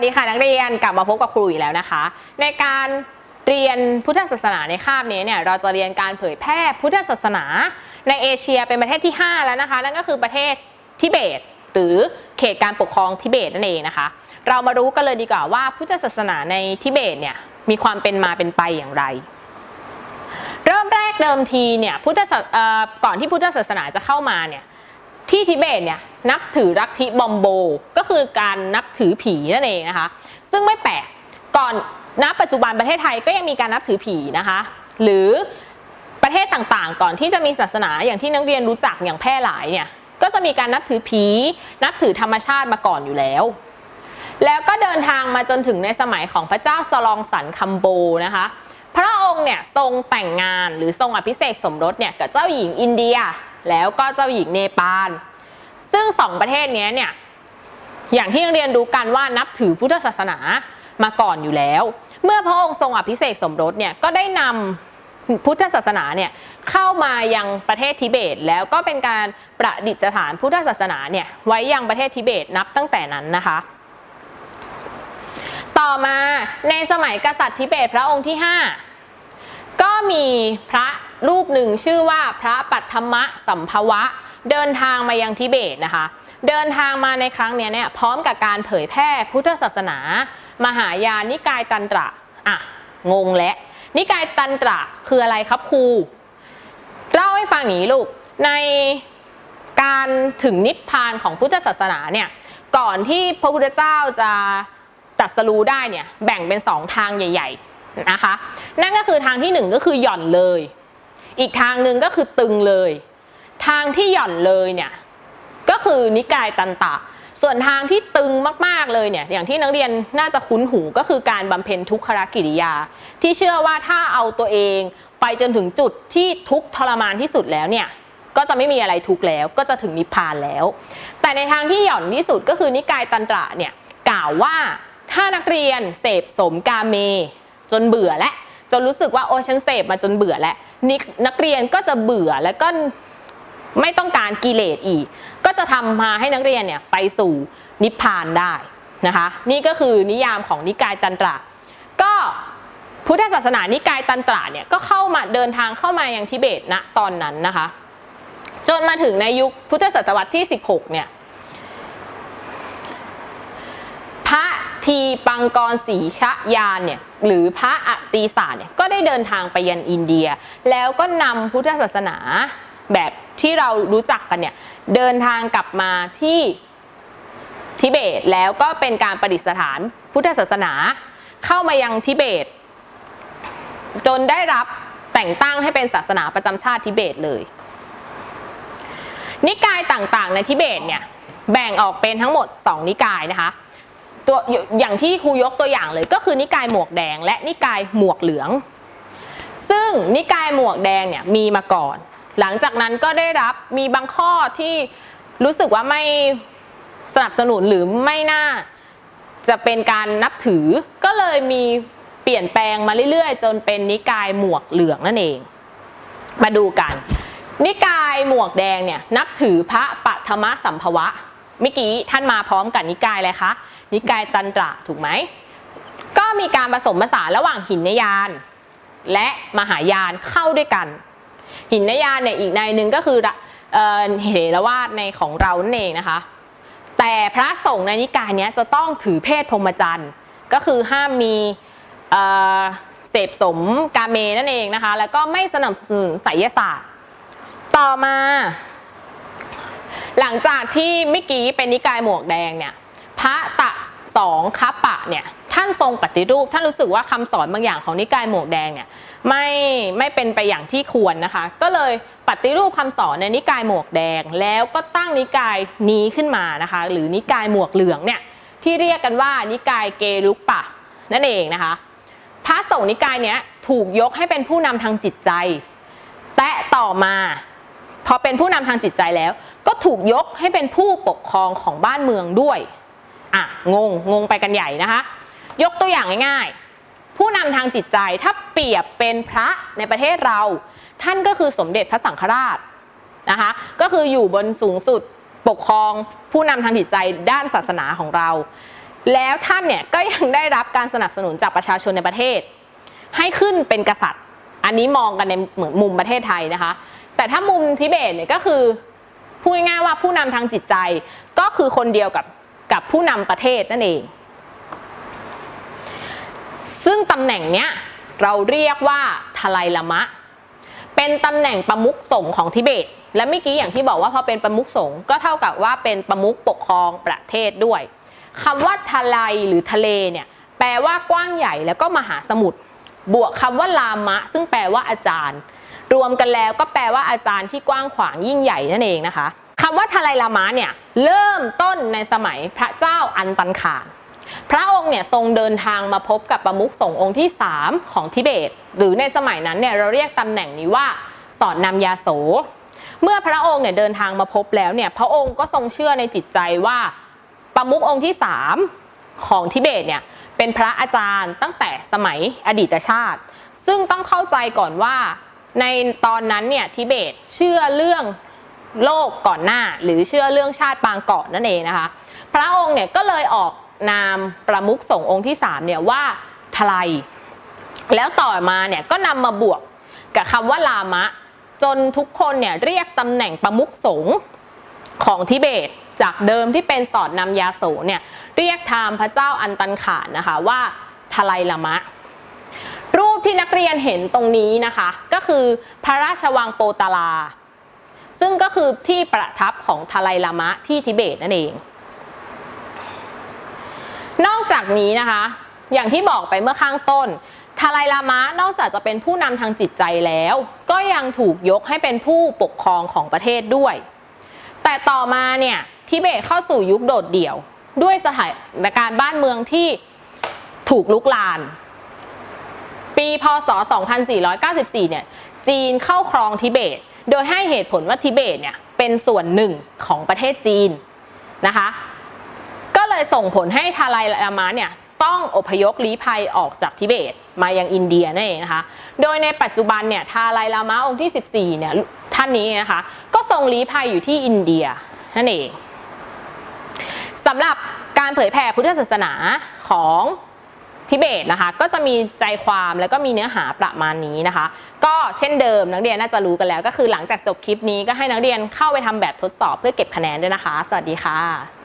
สดีค่ะนักเรียนกลับมาพบกับครูอีกแล้วนะคะ ในการเรียนพุทธศาสนาในคาบนี้เนี่ยเราจะเรียนการเผยแพร่พุทธศาสนาในเอเชียเป็นประเทศที่ 5 แล้วนะคะ นั่นก็คือประเทศทิเบต หรือเขตการปกครองทิเบตนั่นเองนะคะ เรามารู้กันเลยดีกว่าว่าพุทธศาสนาในทิเบตเนี่ยมีความเป็นมาเป็นไปอย่างไร เริ่มแรกเดิมทีเนี่ยพุทธศาสก่อนที่พุทธศาสนาจะเข้ามาเนี่ย ที่ทิเบตเนี่ยนับถือลัทธิบอมโบ ก็คือการนับถือผีนั่นเองนะคะ ซึ่งไม่แปลกก่อนณปัจจุบันประเทศไทยก็ยังมีการนับถือผีนะคะ หรือประเทศต่างๆ ก่อนที่จะมีศาสนาอย่างที่นักเรียนรู้จักอย่างแพร่หลายเนี่ยก็จะมีการนับถือผี นับถือธรรมชาติมาก่อนอยู่แล้ว แล้วก็เดินทางมาจนถึงในสมัยของพระเจ้าสลองสันคัมโบนะคะ พระองค์เนี่ยทรงแต่งงานหรือทรงอภิเษกสมรสเนี่ยกับเจ้าหญิงอินเดีย แล้วก็เจ้าหญิงเนปาล ซึ่งสองประเทศนี้เนี่ยอย่างที่เรียนรู้กันว่านับถือพุทธศาสนามาก่อนอยู่แล้ว เมื่อพระองค์ทรงอภิเษกสมรสเนี่ยก็ได้นำพุทธศาสนาเนี่ยเข้ามายังประเทศทิเบต แล้วก็เป็นการประดิษฐานพุทธศาสนาเนี่ยไว้ยังประเทศทิเบตนับตั้งแต่นั้นนะคะ ต่อมาในสมัยกษัตริย์ทิเบตพระองค์ที่ 5 ก็มีพระ รูปหนึ่งชื่อว่าพระปัทมะสัมภวะ เดินทางมายังทิเบตนะคะ เดินทางมาในครั้งนี้เนี่ยพร้อมกับการเผยแพร่พุทธศาสนา มหายานนิกายตันตระอะงงและ นิกายตันตระคืออะไรครับครูเล่าให้ฟังหนีลูกในการถึงนิพพานของพุทธศาสนาเนี่ยก่อนที่พระพุทธเจ้าจะตรัสรู้ได้เนี่ยแบ่งเป็นสองทางใหญ่ ๆนะคะ นั่นก็คือทางที่หนึ่งก็คือหย่อนเลย อีกทางหนึ่งก็คือตึงเลย ทางที่หย่อนเลยเนี่ยก็คือนิกายตันตะ ส่วนทางที่ตึงมากๆเลยเนี่ยอย่างที่นักเรียนน่าจะคุ้นหูก็คือการบำเพ็ญทุกขกิริยา ที่เชื่อว่าถ้าเอาตัวเองไปจนถึงจุดที่ทุกทรมานที่สุดแล้วเนี่ยก็จะไม่มีอะไรทุกข์แล้วก็จะถึงนิพพานแล้ว แต่ในทางที่หย่อนที่สุดก็คือนิกายตันตระเนี่ยกล่าวว่าถ้านักเรียนเสพสมกาเม จนเบื่อและจนรู้สึกว่าโอ้ฉันเสพมาจนเบื่อแล้ว นนักเรียนก็จะเบื่อแล้วก็ไม่ต้องการกิเลสอีก ก็จะทำมาให้นักเรียนเนี่ยไปสู่นิพพานได้นะคะนี่ก็คือนิยามของนิกายตันตระก็พุทธศาสนานิกายตันตระเนี่ยก็เข้ามาเดินทางเข้ามายังทิเบตณตอนนั้นนะคะจนมาถึงในยุคพุทธศตวรรษที่ 16 เนี่ยพระทีปังกรศรีชยานเนี่ย หรือพระอติสาเนี่ยก็ได้เดินทางไปยันอินเดีย แล้วก็นำพุทธศาสนาแบบที่เรารู้จักกันเนี่ยเดินทางกลับมาที่ทิเบตแล้วก็เป็นการประดิษฐานพุทธศาสนาเข้ามายังทิเบต จนได้รับแต่งตั้งให้เป็นศาสนาประจำชาติทิเบตเลย นิกายต่างๆในทิเบตเนี่ยแบ่งออกเป็นทั้งหมด 2 นิกายนะคะ ตัวอย่างที่ครูยกตัวอย่างเลยก็คือนิกายหมวกแดง และนิกายหมวกเหลือง ซึ่งนิกายหมวกแดงเนี่ยมีมาก่อน หลังจากนั้นก็ได้รับมีบางข้อที่รู้สึกว่าไม่สนับสนุนหรือไม่น่าจะเป็นการนับถือก็เลยมีเปลี่ยนแปลงมาเรื่อยๆ จนเป็นนิกายหมวกเหลืองนั่นเอง มาดูกัน นิกายหมวกแดงเนี่ยนับถือพระปัทมสัมภวะเมื่อกี้ท่านมาพร้อมกับนิกายอะไรคะ นิกายตันตระถูกไหม ก็มีการผสมผสานระหว่างหินนยาน และมหายานเข้าด้วยกัน หินนยานเนี่ยอีกในหนึ่งก็คือเอ่อเหรวาดในของเรานั่นเองนะคะ แต่พระสงฆ์ในนิกายนี้จะต้องถือเพศพรหมจรรย์ก็คือห้ามมีเเสพสมกาเมนั่นเองนะคะ แล้วก็ไม่สนับสนุนไสยศาสตร์ ต่อมา หลังจากที่เมื่อกี้เป็นนิกายหมวกแดงเนี่ย สองคาปะเนี่ยท่านทรงปฏิรูป ท่านรู้สึกว่าคำสอนบางอย่างของนิกายหมวกแดงเนี่ยไม่ไม่เป็นไปอย่างที่ควรนะคะ ก็เลยปฏิรูปคำสอนในนิกายหมวกแดง แล้วก็ตั้งนิกายนี้ขึ้นมานะคะ หรือนิกายหมวกเหลืองเนี่ยที่เรียกกันว่านิกายเกลุกปะนั่นเองนะคะ พระสงฆ์นิกายเนี้ยถูกยกให้เป็นผู้นำทางจิตใจ แต่ต่อมาพอเป็นผู้นำทางจิตใจแล้ว ก็ถูกยกให้เป็นผู้ปกครองของบ้านเมืองด้วย อะงงงงไปกันใหญ่นะคะ ยกตัวอย่างง่ายๆ ผู้นำทางจิตใจถ้าเปรียบเป็นพระในประเทศเรา ท่านก็คือสมเด็จพระสังฆราชนะคะก็คืออยู่บนสูงสุดปกครองผู้นำทางจิตใจด้านศาสนาของเรา แล้วท่านเนี่ยก็ยังได้รับการสนับสนุนจากประชาชนในประเทศ ให้ขึ้นเป็นกษัตริย์ อันนี้มองกันในเหมือนมุมประเทศไทยนะคะ แต่ถ้ามุมทิเบตเนี่ยก็คือพูดง่ายๆว่าผู้นำทางจิตใจก็คือคนเดียวกับ กับผู้นำประเทศนั่นเอง ซึ่งตำแหน่งเนี้ยเราเรียกว่าทลายละมะ เป็นตำแหน่งประมุขสงฆ์ของทิเบต และเมื่อกี้อย่างที่บอกว่าพอเป็นประมุขสงฆ์ก็เท่ากับว่าเป็นประมุขปกครองประเทศด้วยคำว่าทลายหรือทะเลเนี่ยแปลว่ากว้างใหญ่แล้วก็มหาสมุทรบวกคำว่าลามะ ซึ่งแปลว่าอาจารย์ รวมกันแล้วก็แปลว่าอาจารย์ที่กว้างขวางยิ่งใหญ่นั่นเองนะคะ คำว่าทลายลามะเนี่ยเริ่มต้นในสมัยพระเจ้าอันตันขานพระองค์เนี่ยทรงเดินทางมาพบกับประมุขสงฆ์องค์ที่ 3 ของทิเบต หรือในสมัยนั้นเนี่ยเราเรียกตำแหน่งนี้ว่าสอนนำยาโส เมื่อพระองค์เนี่ยเดินทางมาพบแล้วเนี่ยพระองค์ก็ทรงเชื่อในจิตใจว่าประมุของค์ที่ 3 ของทิเบตเนี่ยเป็นพระอาจารย์ตั้งแต่สมัยอดีตชาติ ซึ่งต้องเข้าใจก่อนว่าในตอนนั้นเนี่ยทิเบตเชื่อเรื่อง โลกก่อนหน้า หรือเชื่อเรื่องชาติปางก่อนนั่นเองนะคะ พระองค์เนี่ยก็เลยออกนามประมุขสงฆ์องค์ที่3เนี่ยว่าทลายแล้วต่อมาเนี่ยก็นำมาบวกกับคำว่าลามะ จนทุกคนเนี่ยเรียกตำแหน่งประมุขสงฆ์ของทิเบต จากเดิมที่เป็นสอดนำยาโสเนี่ยเรียกทามพระเจ้าอันตันขานนะคะว่าทลายละมะ รูปที่นักเรียนเห็นตรงนี้นะคะ ก็คือพระราชวังโปตารา ซึ่งก็คือที่ประทับของทลายละมะที่ทิเบตนั่นเอง นอกจากนี้นะคะ อย่างที่บอกไปเมื่อข้างต้นทาลายลามะนอกจากจะเป็นผู้นำทางจิตใจแล้ว ก็ยังถูกยกให้เป็นผู้ปกครองของประเทศด้วย แต่ต่อมาเนี่ยทิเบตเข้าสู่ยุคโดดเดี่ยว ด้วยสถานการณ์บ้านเมืองที่ถูกลุกลาน ปีพศ 2494 เนี่ยจีนเข้าครองทิเบต โดยให้เหตุผลว่าทิเบตเนี่ยเป็นส่วนหนึ่งของประเทศจีนนะคะ ก็เลยส่งผลให้ทาลายลามะเนี่ยต้องอพยพลี้ภัยออกจากทิเบตมายังอินเดียนั่นเองนะคะ โดยในปัจจุบันเนี่ยทาลายลามะองค์ที่ 14เนี่ยท่านนี้นะคะก็ทรงลี้ภัยอยู่ที่อินเดียนั่นเองสำหรับการเผยแผ่พุทธศาสนาของ ทิเบตนะคะ ก็จะมีใจความแล้วก็มีเนื้อหาประมาณนี้นะคะ ก็เช่นเดิมนักเรียนน่าจะรู้กันแล้ว ก็คือหลังจากจบคลิปนี้ก็ให้นักเรียนเข้าไปทำแบบทดสอบเพื่อเก็บคะแนนด้วยนะคะ สวัสดีค่ะ